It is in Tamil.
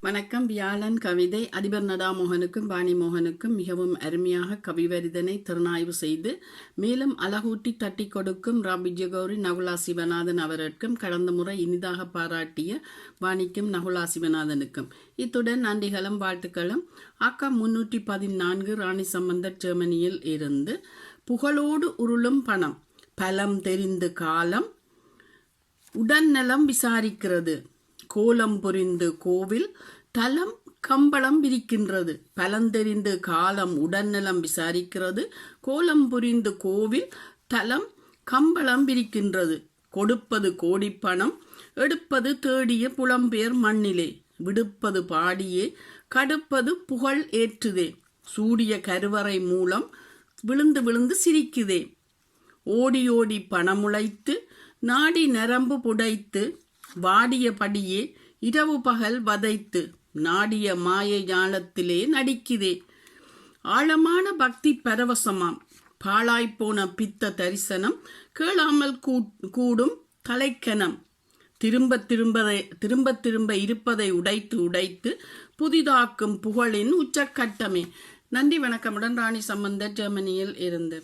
வணக்கம். வியாழன் கவிதை அதிபர் நடாமோகனுக்கும் பாணி மோகனுக்கும் மிகவும் அருமையாக கவிவரிதனை திறனாய்வு செய்து மேலும் அழகூட்டி தட்டி கொடுக்கும் ரா விஜயகௌரி நகுலா சிவநாதன் அவர்களுக்கும் கடந்த முறை இனிதாக பாராட்டிய வாணிக்கும் நகுலா சிவநாதனுக்கும். இத்துடன் நன்றிகளும் வாழ்த்துக்களும். அக்கா முன்னூற்றி பதினான்கு ராணி சம்பந்தர் ஜெர்மனியில் இருந்து புகழோடு உருளும் பணம் பலம் தெரிந்து காலம் உடல்நலம் விசாரிக்கிறது. கோலம் புரிந்து கோவில் தலம் கம்பளம் விரிக்கின்றது. பலந்தெறிந்து காலம் உடல்நலம் விசாரிக்கிறது. கோலம் புரிந்து கோவில் தலம் கம்பளம் விரிக்கின்றது. கொடுப்பது கோடிப்பணம் எடுப்பது தேடிய புலம்பெயர் மண்ணிலே. விடுப்பது பாடியே கடுப்பது புகழ் ஏற்றுதே. சூடிய கருவறை மூலம் விழுந்து விழுந்து சிரிக்குதே. ஓடி ஓடி பணமுளைத்து நாடி நரம்பு புடைத்து வாடியபடியே இரவு பகல் வதைத்து நாடிய மாய ஞானத்திலே நடிக்குதே ஆழமான பக்தி பரவசமாம். பாழாய்ப்போன பித்த தரிசனம் கேளாமல் கூ- கூடும் தலைக்கனம் திரும்ப திரும்ப திரும்ப திரும்ப இருப்பதை உடைத்து உடைத்து புதிதாக்கும் புகழின் உச்சக்கட்டமே. நன்றி வணக்கமுடன் ராணி சம்பந்த ஜெர்மனியில் இருந்து.